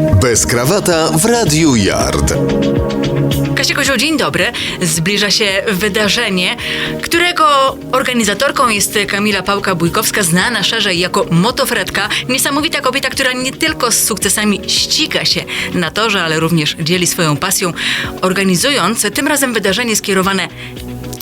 Bez krawata w Radiu Yard. Kasia Kozioł, dzień dobry. Zbliża się wydarzenie, którego organizatorką jest Kamila Pałka-Bójkowska, znana szerzej jako motofretka. Niesamowita kobieta, która nie tylko z sukcesami ściga się na torze, ale również dzieli swoją pasją, organizując tym razem wydarzenie skierowane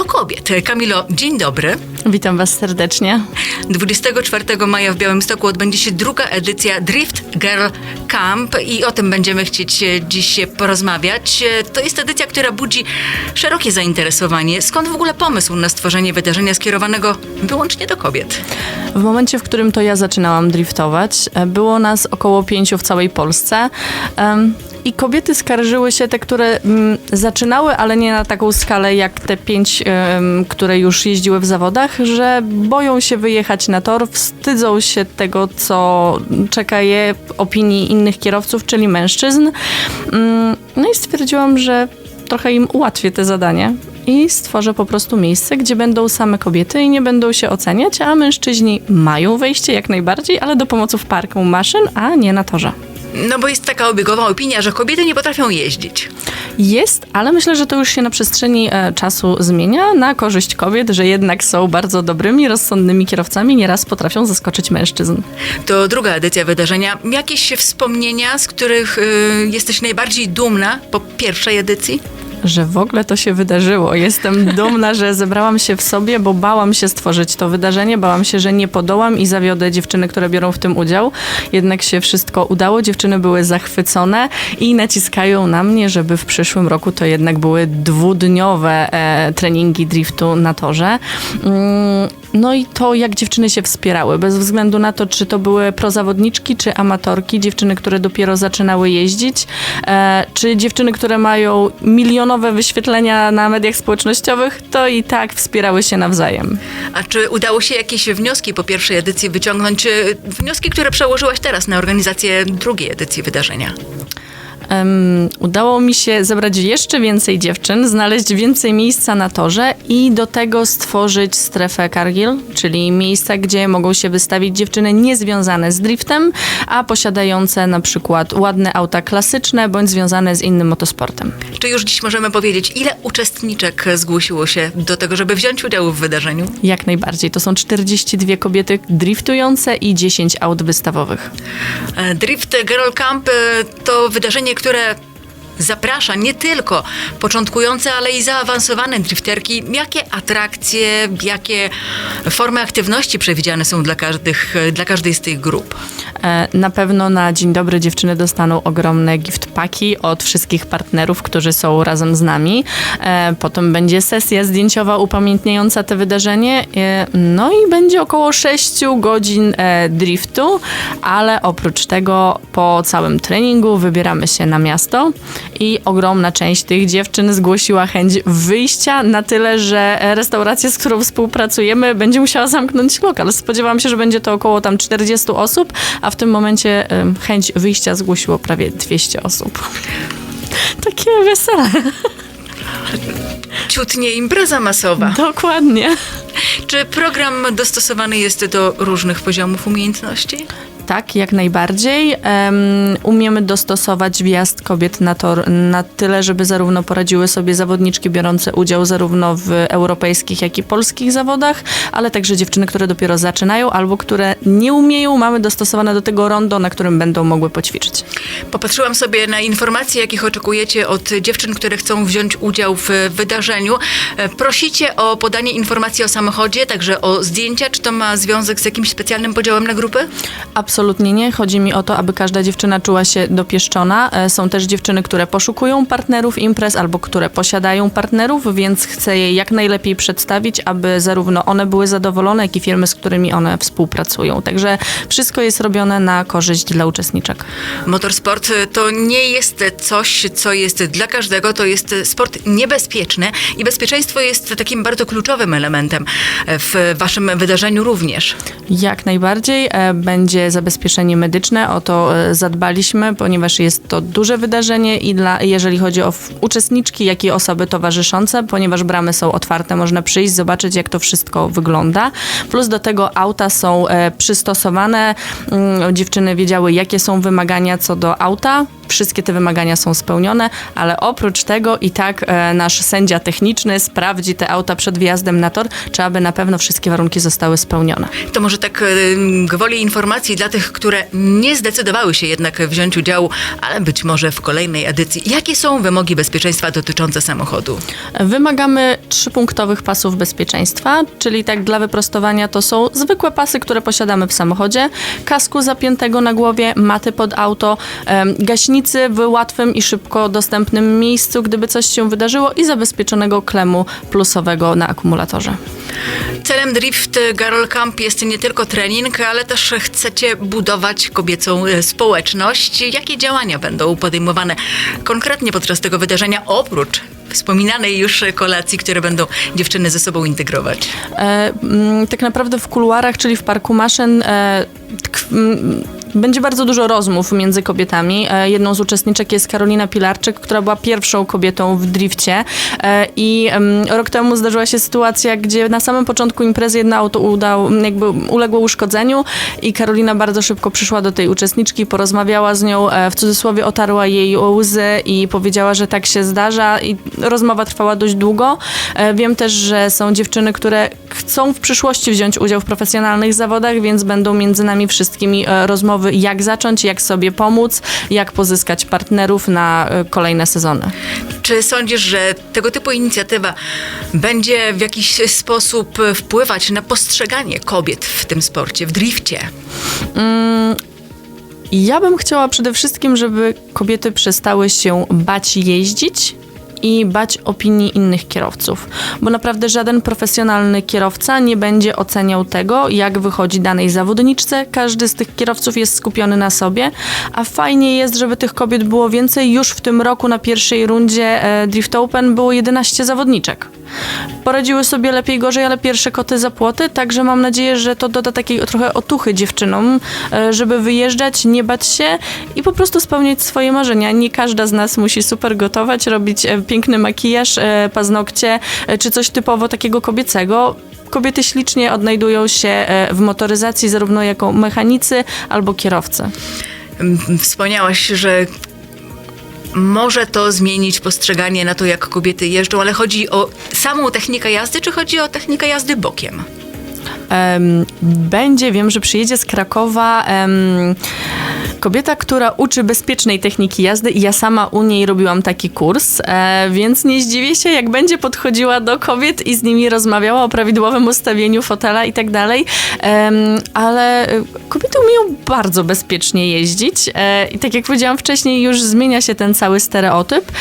do kobiet. Kamilo, dzień dobry. Witam Was serdecznie. 24 maja w Białymstoku odbędzie się druga edycja Drift Girl Camp i o tym będziemy chcieć e, dziś porozmawiać. E, To jest edycja, która budzi szerokie zainteresowanie. Skąd w ogóle pomysł na stworzenie wydarzenia skierowanego wyłącznie do kobiet? W momencie, w którym to ja zaczynałam driftować, e, było nas około pięciu w całej Polsce. I kobiety skarżyły się, te, które mm, zaczynały, ale nie na taką skalę jak te pięć, em, które już jeździły w zawodach, że boją się wyjechać na tor, wstydzą się tego, co czeka je opinii innych kierowców, czyli mężczyzn. Mm, No i stwierdziłam, że trochę im ułatwię te zadanie i stworzę po prostu miejsce, gdzie będą same kobiety i nie będą się oceniać, a mężczyźni mają wejście jak najbardziej, ale do pomocy w parku maszyn, a nie na torze. No bo jest taka obiegowa opinia, że kobiety nie potrafią jeździć. Jest, ale myślę, że to już się na przestrzeni e, czasu zmienia na korzyść kobiet, że jednak są bardzo dobrymi, rozsądnymi kierowcami, nieraz potrafią zaskoczyć mężczyzn. To druga edycja wydarzenia. Jakieś wspomnienia, z których y, jesteś najbardziej dumna po pierwszej edycji? Że w ogóle to się wydarzyło. Jestem dumna, że zebrałam się w sobie, bo bałam się stworzyć to wydarzenie, bałam się, że nie podołam i zawiodę dziewczyny, które biorą w tym udział. Jednak się wszystko udało, dziewczyny były zachwycone i naciskają na mnie, żeby w przyszłym roku to jednak były dwudniowe e, treningi driftu na torze. Mm, no i to, jak dziewczyny się wspierały, bez względu na to, czy to były prozawodniczki, czy amatorki, dziewczyny, które dopiero zaczynały jeździć, e, czy dziewczyny, które mają milionowe wyświetlenia na mediach społecznościowych, to i tak wspierały się nawzajem. A czy udało się jakieś wnioski po pierwszej edycji wyciągnąć? Wnioski, które przełożyłaś teraz na organizację drugiej edycji wydarzenia? Em, udało mi się zebrać jeszcze więcej dziewczyn, znaleźć więcej miejsca na torze i do tego stworzyć strefę Cargill, czyli miejsca, gdzie mogą się wystawić dziewczyny niezwiązane z driftem, a posiadające na przykład ładne auta klasyczne bądź związane z innym motosportem. Czy już dziś możemy powiedzieć, ile uczestniczek zgłosiło się do tego, żeby wziąć udział w wydarzeniu? Jak najbardziej. To są 42 kobiety driftujące i 10 aut wystawowych. E, Drift Girl Camp e, to wydarzenie, które zaprasza nie tylko początkujące, ale i zaawansowane drifterki. Jakie atrakcje, jakie formy aktywności przewidziane są dla, każdych, dla każdej z tych grup? E, Na pewno na Dzień Dobry dziewczyny dostaną ogromne gift paki od wszystkich partnerów, którzy są razem z nami. E, Potem będzie sesja zdjęciowa upamiętniająca to wydarzenie. E, No i będzie około 6 godzin driftu, ale oprócz tego po całym treningu wybieramy się na miasto i ogromna część tych dziewczyn zgłosiła chęć wyjścia na tyle, że restauracja, z którą współpracujemy, będzie musiała zamknąć lokal. Spodziewałam się, że będzie to około tam 40 osób, a w tym momencie chęć wyjścia zgłosiło prawie 200 osób. Takie wesele. Ciutnie impreza masowa. Dokładnie. Czy program dostosowany jest do różnych poziomów umiejętności? Tak, jak najbardziej. Em, umiemy dostosować wjazd kobiet na tor na tyle, żeby zarówno poradziły sobie zawodniczki biorące udział zarówno w europejskich, jak i polskich zawodach, ale także dziewczyny, które dopiero zaczynają albo które nie umieją, mamy dostosowane do tego rondo, na którym będą mogły poćwiczyć. Popatrzyłam sobie na informacje, jakich oczekujecie od dziewczyn, które chcą wziąć udział w wydarzeniu. E, Prosicie o podanie informacji o samochodzie, także o zdjęcia. Czy to ma związek z jakimś specjalnym podziałem na grupy? Absolutnie nie. Chodzi mi o to, aby każda dziewczyna czuła się dopieszczona. E, Są też dziewczyny, które poszukują partnerów imprez albo które posiadają partnerów, więc chcę je jak najlepiej przedstawić, aby zarówno one były zadowolone, jak i firmy, z którymi one współpracują. Także wszystko jest robione na korzyść dla uczestniczek. Motorsport e, to nie jest coś, co jest dla każdego, to jest sport niebezpieczny i bezpieczeństwo jest takim bardzo kluczowym elementem e, w waszym wydarzeniu również. Jak najbardziej e, będzie zabezpieczenie medyczne. O to e, zadbaliśmy, ponieważ jest to duże wydarzenie i dla, jeżeli chodzi o uczestniczki, jak i osoby towarzyszące, ponieważ bramy są otwarte, można przyjść, zobaczyć, jak to wszystko wygląda. Plus do tego auta są e, przystosowane. Mm, Dziewczyny wiedziały, jakie są wymagania co do auta. Wszystkie te wymagania są spełnione, ale oprócz tego i tak e, nasz sędzia techniczny sprawdzi te auta przed wjazdem na tor, czy aby na pewno wszystkie warunki zostały spełnione. To może tak e, gwoli informacji dla tych, które nie zdecydowały się jednak wziąć udziału, ale być może w kolejnej edycji. Jakie są wymogi bezpieczeństwa dotyczące samochodu? Wymagamy trzypunktowych pasów bezpieczeństwa, czyli tak dla wyprostowania to są zwykłe pasy, które posiadamy w samochodzie, kasku zapiętego na głowie, maty pod auto, em, w łatwym i szybko dostępnym miejscu, gdyby coś się wydarzyło i zabezpieczonego klemu plusowego na akumulatorze. Celem Drift Girl Camp jest nie tylko trening, ale też chcecie budować kobiecą e, społeczność. Jakie działania będą podejmowane konkretnie podczas tego wydarzenia, oprócz wspominanej już kolacji, które będą dziewczyny ze sobą integrować? E, mm, tak naprawdę w kuluarach, czyli w parku maszyn, e, tkw- mm, będzie bardzo dużo rozmów między kobietami. E, jedną z uczestniczek jest Karolina Pilarczyk, która była pierwszą kobietą w drifcie. E, I rok temu zdarzyła się sytuacja, gdzie na samym początku imprezy jedno auto jakby uległo uszkodzeniu i Karolina bardzo szybko przyszła do tej uczestniczki, porozmawiała z nią, e, w cudzysłowie otarła jej łzy i powiedziała, że tak się zdarza i rozmowa trwała dość długo. Wiem też, że są dziewczyny, które chcą w przyszłości wziąć udział w profesjonalnych zawodach, więc będą między nami wszystkimi e, jak zacząć, jak sobie pomóc, jak pozyskać partnerów na e, kolejne sezony. Czy sądzisz, że tego typu inicjatywa będzie w jakiś sposób wpływać na postrzeganie kobiet w tym sporcie, w drifcie? Ja bym chciała przede wszystkim, żeby kobiety przestały się bać jeździć i bać opinii innych kierowców, bo naprawdę żaden profesjonalny kierowca nie będzie oceniał tego, jak wychodzi danej zawodniczce. Każdy z tych kierowców jest skupiony na sobie, a fajnie jest, żeby tych kobiet było więcej. Już w tym roku na pierwszej rundzie e, Drift Open było 11 zawodniczek. Poradziły sobie lepiej, gorzej, ale pierwsze koty za płoty, także mam nadzieję, że to doda takiej trochę otuchy dziewczynom, e, żeby wyjeżdżać, nie bać się i po prostu spełniać swoje marzenia. Nie każda z nas musi super gotować, robić e, piękny makijaż, e, paznokcie, czy coś typowo takiego kobiecego. Kobiety ślicznie odnajdują się w motoryzacji zarówno jako mechanicy albo kierowcy. Wspomniałaś, że może to zmienić postrzeganie na to, jak kobiety jeżdżą, ale chodzi o samą technikę jazdy, czy chodzi o technikę jazdy bokiem? Em, będzie, wiem, że przyjedzie z Krakowa em, kobieta, która uczy bezpiecznej techniki jazdy i ja sama u niej robiłam taki kurs, e, więc nie zdziwię się, jak będzie podchodziła do kobiet i z nimi rozmawiała o prawidłowym ustawieniu fotela i tak dalej, ale e, kobiety umieją bardzo bezpiecznie jeździć e, i tak jak powiedziałam wcześniej, już zmienia się ten cały stereotyp,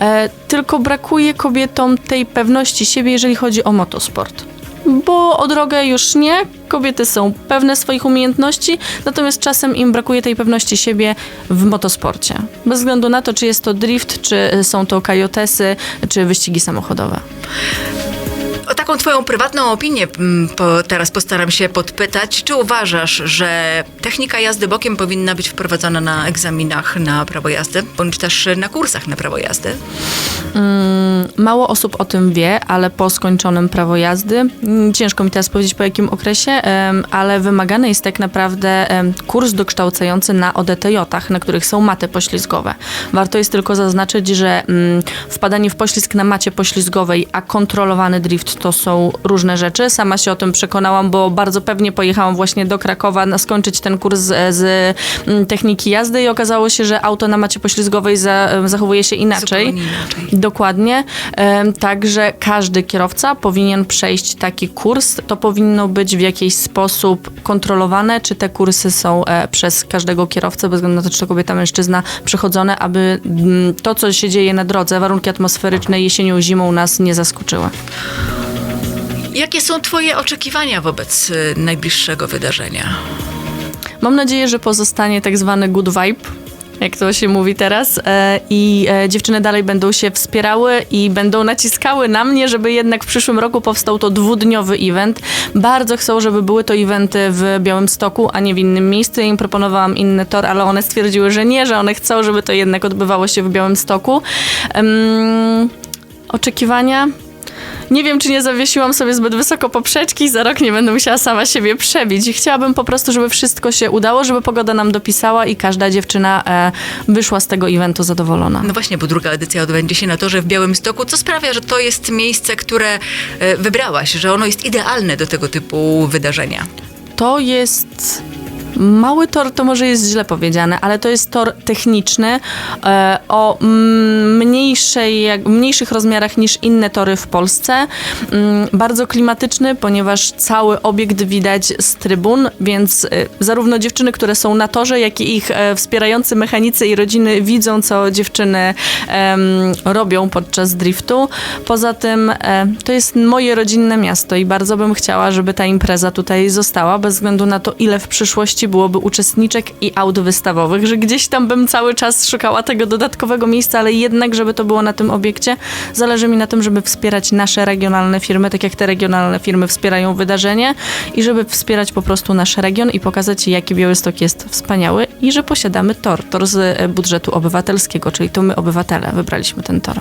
e, tylko brakuje kobietom tej pewności siebie, jeżeli chodzi o motosport bo o drogę już nie. Kobiety są pewne swoich umiejętności, natomiast czasem im brakuje tej pewności siebie w motosporcie. Bez względu na to, czy jest to drift, czy są to kajotesy, czy wyścigi samochodowe. Taką twoją prywatną opinię mm, po, teraz postaram się podpytać. Czy uważasz, że technika jazdy bokiem powinna być wprowadzona na egzaminach na prawo jazdy, bądź też na kursach na prawo jazdy? Mało osób o tym wie, ale po skończonym prawo jazdy, mm, ciężko mi teraz powiedzieć po jakim okresie, ale wymagany jest tak naprawdę kurs dokształcający na ODTJ-ach, na których są maty poślizgowe. Warto jest tylko zaznaczyć, że mm, wpadanie w poślizg na macie poślizgowej, a kontrolowany drift to są różne rzeczy. Sama się o tym przekonałam, bo bardzo pewnie pojechałam właśnie do Krakowa na skończyć ten kurs z, z mm, techniki jazdy i okazało się, że auto na macie poślizgowej za, zachowuje się inaczej. Inaczej. Dokładnie. Także każdy kierowca powinien przejść taki kurs. To powinno być w jakiś sposób kontrolowane, czy te kursy są e, przez każdego kierowcę, bez względu na to, czy to kobieta, mężczyzna, przechodzone, aby mm, to, co się dzieje na drodze, warunki atmosferyczne jesienią, zimą nas nie zaskoczyły. Jakie są twoje oczekiwania wobec y, najbliższego wydarzenia? Mam nadzieję, że pozostanie tak zwany good vibe, jak to się mówi teraz. E, I e, dziewczyny dalej będą się wspierały i będą naciskały na mnie, żeby jednak w przyszłym roku powstał to dwudniowy event. Bardzo chcą, żeby były to eventy w Białymstoku, a nie w innym miejscu. Ja im proponowałam inny tor, ale one stwierdziły, że nie, że one chcą, żeby to jednak odbywało się w Białymstoku. Em, oczekiwania? Nie wiem, czy nie zawiesiłam sobie zbyt wysoko poprzeczki, za rok nie będę musiała sama siebie przebić. I chciałabym po prostu, żeby wszystko się udało, żeby pogoda nam dopisała i każda dziewczyna e, wyszła z tego eventu zadowolona. No właśnie, bo druga edycja odbędzie się na torze w Białymstoku, co sprawia, że to jest miejsce, które e, wybrałaś, że ono jest idealne do tego typu wydarzenia. To jest. Mały tor to może jest źle powiedziane, ale to jest tor techniczny e, o mm, mniejszej, mniejszych rozmiarach niż inne tory w Polsce. Mm, bardzo klimatyczny, ponieważ cały obiekt widać z trybun, więc e, zarówno dziewczyny, które są na torze, jak i ich e, wspierający mechanicy i rodziny widzą, co dziewczyny em, robią podczas driftu. Poza tym e, to jest moje rodzinne miasto i bardzo bym chciała, żeby ta impreza tutaj została, bez względu na to, ile w przyszłości byłoby uczestniczek i aut wystawowych, że gdzieś tam bym cały czas szukała tego dodatkowego miejsca, ale jednak, żeby to było na tym obiekcie. Zależy mi na tym, żeby wspierać nasze regionalne firmy, tak jak te regionalne firmy wspierają wydarzenie i żeby wspierać po prostu nasz region i pokazać, jaki Białystok jest wspaniały i że posiadamy tor, tor z budżetu obywatelskiego, czyli to my obywatele wybraliśmy ten tor.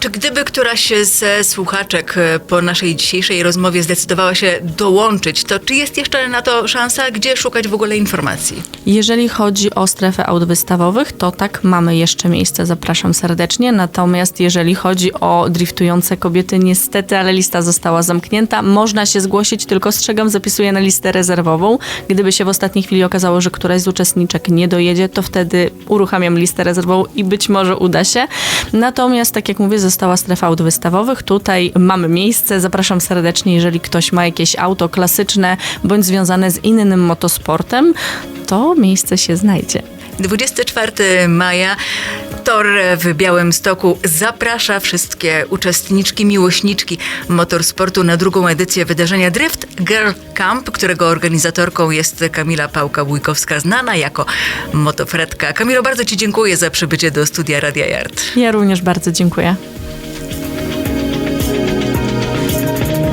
Czy gdyby któraś ze słuchaczek e, po naszej dzisiejszej rozmowie zdecydowała się dołączyć, to czy jest jeszcze na to szansa? Gdzie szukać w ogóle informacji? Jeżeli chodzi o strefę aut wystawowych, to tak, mamy jeszcze miejsce, zapraszam serdecznie. Natomiast jeżeli chodzi o driftujące kobiety, niestety, ale lista została zamknięta. Można się zgłosić, tylko strzegam, zapisuję na listę rezerwową. Gdyby się w ostatniej chwili okazało, że któraś z uczestniczek nie dojedzie, to wtedy uruchamiam listę rezerwową i być może uda się. Natomiast, tak jak mówię, została strefa aut wystawowych. Tutaj mamy miejsce. Zapraszam serdecznie, jeżeli ktoś ma jakieś auto klasyczne bądź związane z innym motosportem, to miejsce się znajdzie. 24 maja Tor w Białymstoku zaprasza wszystkie uczestniczki, miłośniczki motorsportu na drugą edycję wydarzenia Drift Girl Camp, którego organizatorką jest Kamila Pałka-Bójkowska, znana jako motofretka. Kamilo, bardzo Ci dziękuję za przybycie do studia Radia Yard. Ja również bardzo dziękuję.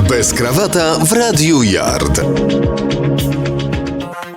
Bez krawata w Radiu Yard.